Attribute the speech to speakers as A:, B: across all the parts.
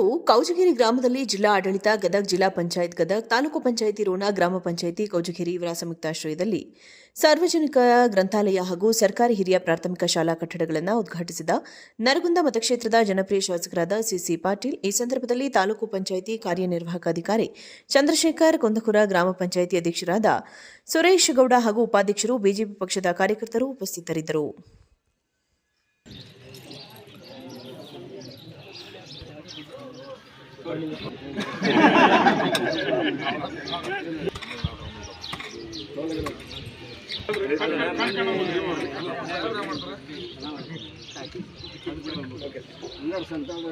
A: ಇಂದು ಕೌಜಗಿರಿ ಗ್ರಾಮದಲ್ಲಿ ಜಿಲ್ಲಾ ಆಡಳಿತ ಗದಗ್ ಜಿಲ್ಲಾ ಪಂಚಾಯತ್, ಗದಗ್ ತಾಲೂಕು ಪಂಚಾಯಿತಿ, ರೋಣ ಗ್ರಾಮ ಪಂಚಾಯಿತಿ ಕೌಜಗಿರಿ ಇವರ ಸಂಯುಕ್ತಾಶ್ರಯದಲ್ಲಿ ಸಾರ್ವಜನಿಕ ಗ್ರಂಥಾಲಯ ಹಾಗೂ ಸರ್ಕಾರಿ ಹಿರಿಯ ಪ್ರಾಥಮಿಕ ಶಾಲಾ ಕಟ್ಟಡಗಳನ್ನು ಉದ್ಘಾಟಿಸಿದ ನರಗುಂದ ಮತಕ್ಷೇತ್ರದ ಜನಪ್ರಿಯ ಶಾಸಕರಾದ ಸಿಸಿ ಪಾಟೀಲ್, ಈ ಸಂದರ್ಭದಲ್ಲಿ ತಾಲೂಕು ಪಂಚಾಯಿತಿ ಕಾರ್ಯನಿರ್ವಾಹಕ ಅಧಿಕಾರಿ ಚಂದ್ರಶೇಖರ್, ಕುಂದಕುರ ಗ್ರಾಮ ಪಂಚಾಯಿತಿ ಅಧ್ಯಕ್ಷರಾದ ಸುರೇಶ್ ಗೌಡ ಹಾಗೂ ಉಪಾಧ್ಯಕ್ಷರು, ಬಿಜೆಪಿ ಪಕ್ಷದ ಕಾರ್ಯಕರ್ತರು ಉಪಸ್ಥಿತರಿದ್ದರು.
B: ಸಂತಾಪ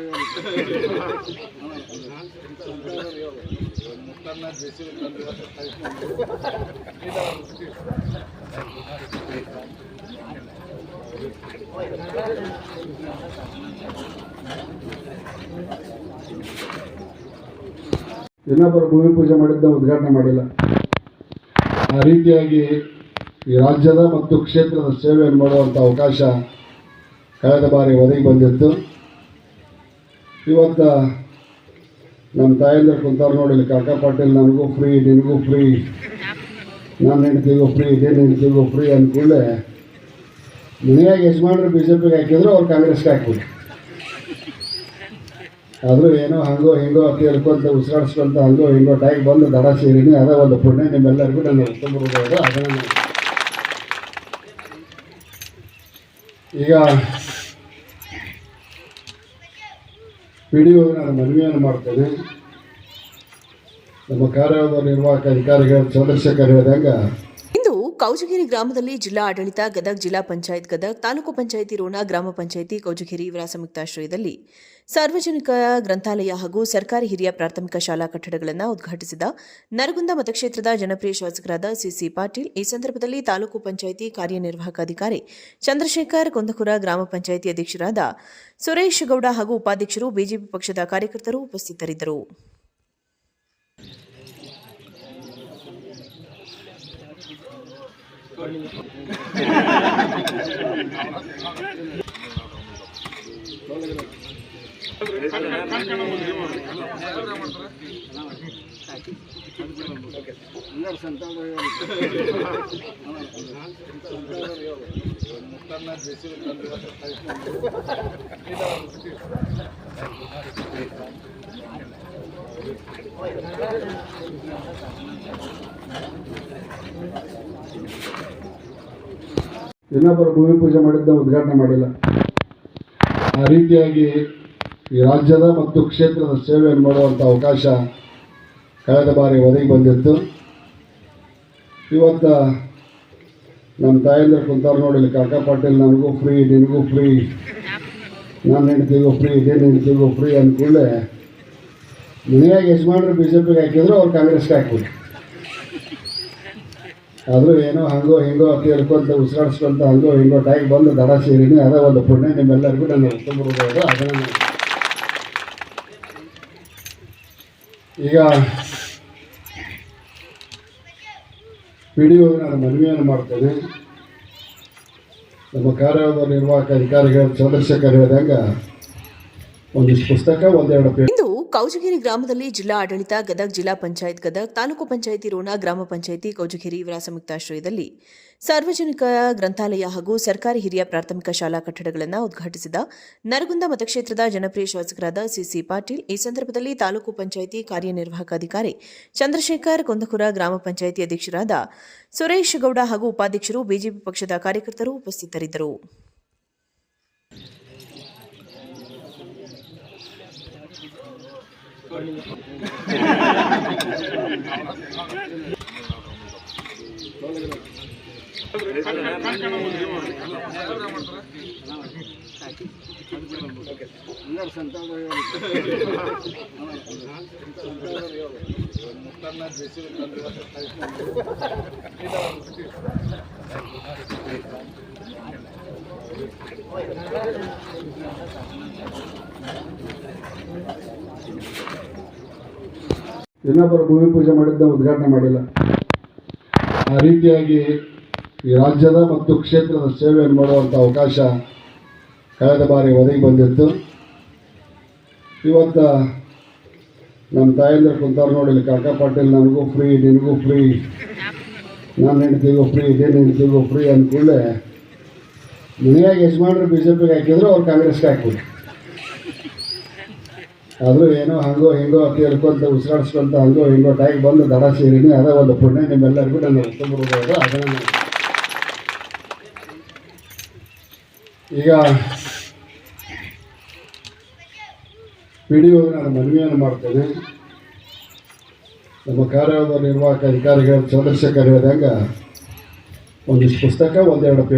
B: ಇನ್ನೊಬ್ಬರು ಭೂಮಿ ಪೂಜೆ ಮಾಡಿದ್ದ ಉದ್ಘಾಟನೆ ಮಾಡಿಲ್ಲ. ಆ ರೀತಿಯಾಗಿ ಈ ರಾಜ್ಯದ ಮತ್ತು ಕ್ಷೇತ್ರದ ಸೇವೆಯನ್ನು ಮಾಡುವಂಥ ಅವಕಾಶ ಕಳೆದ ಬಾರಿ ಒದಗಿ ಬಂದಿತ್ತು. ಇವತ್ತು ನಮ್ಮ ತಾಯಂದ್ರ ಕುಂತಾರ ನೋಡಿಲ್ಲ, ಕಾಕ ಪಾಟೀಲ್ ನನಗೂ ಫ್ರೀ ನಿನಗೂ ಫ್ರೀ ನನ್ನ ಹೆಂಡತಿಗೂ ಫ್ರೀ ಇದೇನು ಹೆಂಡತಿಗೂ ಫ್ರೀ ಅಂದ್ಕೂಡಲೇ ಮನೆಯಾಗ ಯಜಮಾನ್ರು ಬಿ ಜೆ ಪಿಗೆ ಹಾಕಿದ್ರು, ಅವ್ರು ಕಾಂಗ್ರೆಸ್ಗೆ ಹಾಕ್ಬಿಟ್ಟು ಆದರೂ ಏನೋ ಹಂಗೋ ಹಿಂಗೋ ಅಂತ ಹೇಳ್ಕೊಂತ ಉಸಿರಾಡಿಸ್ಕೊಂತ ಹಂಗೋ ಹಿಂಗೋ ಟೈಗ್ ಬಂದು ದಡ ಸೇರಿನಿ, ಅದ ಒಂದು ಪುಣ್ಯ ನಿಮ್ಮೆಲ್ಲರಿಗೂ ನನ್ನ ಉತ್ತಮ ಅದನ್ನು ಈಗ ಡಿ ನಾನು ಮನವಿಯನ್ನು ಮಾಡ್ತೇನೆ. ನಮ್ಮ ಕಾರ್ಯದ ನಿರ್ವಾಹಕ ಅಧಿಕಾರಿಗಳು ಚಂದ್ರಶೇಖರ್ ಹೇಳಿದಂಗೆ
A: ಕೌಜಗಿರಿ ಗ್ರಾಮದಲ್ಲಿ ಜಿಲ್ಲಾ ಆಡಳಿತ, ಗದಗ್ ಜಿಲ್ಲಾ ಪಂಚಾಯತ್, ಗದಗ್ ತಾಲೂಕು ಪಂಚಾಯಿತಿ, ರೋಣ ಗ್ರಾಮ ಪಂಚಾಯಿತಿ ಕೌಜಗಿರಿ ಇವರ ಸಂಯುಕ್ತಾಶ್ರಯದಲ್ಲಿ ಸಾರ್ವಜನಿಕ ಗ್ರಂಥಾಲಯ ಹಾಗೂ ಸರ್ಕಾರಿ ಹಿರಿಯ ಪ್ರಾಥಮಿಕ ಶಾಲಾ ಕಟ್ಟಡಗಳನ್ನು ಉದ್ಘಾಟಿಸಿದ ನರಗುಂದ ಮತಕ್ಷೇತ್ರದ ಜನಪ್ರಿಯ ಶಾಸಕರಾದ ಸಿಸಿ ಪಾಟೀಲ್, ಈ ಸಂದರ್ಭದಲ್ಲಿ ತಾಲೂಕು ಪಂಚಾಯಿತಿ ಕಾರ್ಯನಿರ್ವಾಹಕ ಅಧಿಕಾರಿ ಚಂದ್ರಶೇಖರ್, ಕುಂದಕುರ ಗ್ರಾಮ ಪಂಚಾಯಿತಿ ಅಧ್ಯಕ್ಷರಾದ ಸುರೇಶ್ ಗೌಡ ಹಾಗೂ ಉಪಾಧ್ಯಕ್ಷರು ಬಿಜೆಪಿ ಪಕ್ಷದ ಕಾರ್ಯಕರ್ತರು ಉಪಸ್ಥಿತರಿದ್ದರು. Gracias.
B: ಇನ್ನೊಬ್ಬರು ಭೂಮಿ ಪೂಜೆ ಮಾಡಿದ್ದ ಉದ್ಘಾಟನೆ ಮಾಡಿಲ್ಲ. ಆ ರೀತಿಯಾಗಿ ಈ ರಾಜ್ಯದ ಮತ್ತು ಕ್ಷೇತ್ರದ ಸೇವೆಯನ್ನು ಮಾಡುವಂಥ ಅವಕಾಶ ಕಳೆದ ಬಾರಿ ಒದಗಿ ಬಂದಿತ್ತು. ಇವತ್ತು ನಮ್ಮ ತಾಯಂದ್ರೆ ಕುಂತಾರ ನೋಡಿ ಕಾಕಾ ಪಾಟೀಲ್ ನನಗೂ ಫ್ರೀ ನಿನಗೂ ಫ್ರೀ ನಾನು ಹೆಂಡತಿಗೂ ಫ್ರೀ ಇದೇನು ಹೆಂಡತಿಗೂ ಫ್ರೀ ಅಂದ್ಕೂಡಲೇ ಮನೆಯಾಗ ಯಜಮಾನ್ರು ಬಿ ಜೆ ಪಿಗೆ ಹಾಕಿದ್ರು ಅವ್ರು ಕಾಂಗ್ರೆಸ್ಗೆ ಹಾಕ್ಬಿಟ್ಟು ಆದರೂ ಏನೋ ಹಂಗೋ ಹಿಂಗೋ ಅತಿ ಹೇಳ್ಕೊಂತ ಉಸಿರಾಡ್ಸ್ಕೊಂತ ಹಂಗೋ ಹಿಂಗೋ ಟೈಗ್ ಬಂದು ದಡ ಸೇರಿನಿ, ಅದೇ ಒಂದು ಪುಣ್ಯ ನಿಮ್ಮೆಲ್ಲರಿಗೂ ನನ್ನ ಉತ್ತಮರು ಅದನ್ನು ಈಗ ಡಿ ನಾನು ಮನವಿಯನ್ನು ಮಾಡ್ತೇನೆ. ನಮ್ಮ ಕಾರ್ಯದ ನಿರ್ವಾಹಕ ಅಧಿಕಾರಿಗಳು ಚಂದ್ರಶೇಖರ್
A: ಇಂದು ಕೌಜಗಿರಿ ಗ್ರಾಮದಲ್ಲಿ ಜಿಲ್ಲಾ ಆಡಳಿತ, ಗದಗ್ ಜಿಲ್ಲಾ ಪಂಚಾಯತ್, ಗದಗ್ ತಾಲೂಕು ಪಂಚಾಯಿತಿ ರೋಣ ಗ್ರಾಮ ಪಂಚಾಯಿತಿ ಕೌಜಗಿರಿ ವಿರಾಸ ಸಂಯುಕ್ತಾಶ್ರಯದಲ್ಲಿ ಸಾರ್ವಜನಿಕ ಗ್ರಂಥಾಲಯ ಹಾಗೂ ಸರ್ಕಾರಿ ಹಿರಿಯ ಪ್ರಾಥಮಿಕ ಶಾಲಾ ಕಟ್ಟಡಗಳನ್ನು ಉದ್ಘಾಟಿಸಿದ ನರಗುಂದ ಮತಕ್ಷೇತ್ರದ ಜನಪ್ರಿಯ ಶಾಸಕರಾದ ಸಿಸಿ ಪಾಟೀಲ್, ಈ ಸಂದರ್ಭದಲ್ಲಿ ತಾಲೂಕು ಪಂಚಾಯಿತಿ ಕಾರ್ಯನಿರ್ವಾಹಕ ಅಧಿಕಾರಿ ಚಂದ್ರಶೇಖರ್, ಕೊಂದಕುರ ಗ್ರಾಮ ಪಂಚಾಯಿತಿ ಅಧ್ಯಕ್ಷರಾದ ಸುರೇಶ್ ಗೌಡ ಹಾಗೂ ಉಪಾಧ್ಯಕ್ಷರು ಬಿಜೆಪಿ ಪಕ್ಷದ ಕಾರ್ಯಕರ್ತರು ಉಪಸ್ಥಿತರಿದ್ದರು.
B: ಸಂತ ಇನ್ನೊಬ್ಬರು ಭೂಮಿ ಪೂಜೆ ಮಾಡಿದ್ದ ಉದ್ಘಾಟನೆ ಮಾಡಿಲ್ಲ. ಆ ರೀತಿಯಾಗಿ ಈ ರಾಜ್ಯದ ಮತ್ತು ಕ್ಷೇತ್ರದ ಸೇವೆಯನ್ನು ಮಾಡುವಂಥ ಅವಕಾಶ ಕಳೆದ ಬಾರಿ ಒದಗಿ ಬಂದಿತ್ತು. ಇವತ್ತು ನಮ್ಮ ತಾಯಂದ್ರೆ ಕುಂತಾರ ನೋಡಿಲ್ಲ, ಕಾಕಾ ಪಾಟೀಲ್ ನನಗೂ ಫ್ರೀ ನಿನಗೂ ಫ್ರೀ ನನ್ನ ಹೆಂಡ್ತಿಗೂ ಫ್ರೀ ಇದೇನು ಹೆಂಡ್ತಿಗೂ ಫ್ರೀ ಅಂದ್ಕೂಡಲೇ ಮನೆಯಾಗ ಯಜಮಾನ್ರು ಬಿ ಜೆ ಪಿಗೆ ಹಾಕಿದ್ರು, ಅವ್ರು ಕಾಂಗ್ರೆಸ್ಗೆ ಹಾಕ್ಬಿಡು ಆದರೂ ಏನೋ ಹಂಗೋ ಹಿಂಗೋ ಅತಿ ಹೇಳ್ಕೊಂತ ಉಸಿರಾಡ್ಸ್ಕೊಂತ ಹಂಗೋ ಹಿಂಗೋ ಟೈಗ್ ಬಂದು ದಡ ಸೇರಿನಿ, ಅದೇ ಒಂದು ಪುಣ್ಯ ನಿಮ್ಮೆಲ್ಲರಿಗೂ ನನ್ನ ಉತ್ತಮ ಅದನ್ನ ಈಗ ಡಿ ನಾನು ಮನವಿಯನ್ನು ಮಾಡ್ತೇನೆ. ನಮ್ಮ ಕಾರ್ಯನಿರ್ವಾಹಕ ಅಧಿಕಾರಿಗಳ, ಚಂದ್ರಶೇಖರ್ ಹೇಳಿದಂಗೆ ಒಂದಿಷ್ಟು ಪುಸ್ತಕ, ಒಂದೆರಡು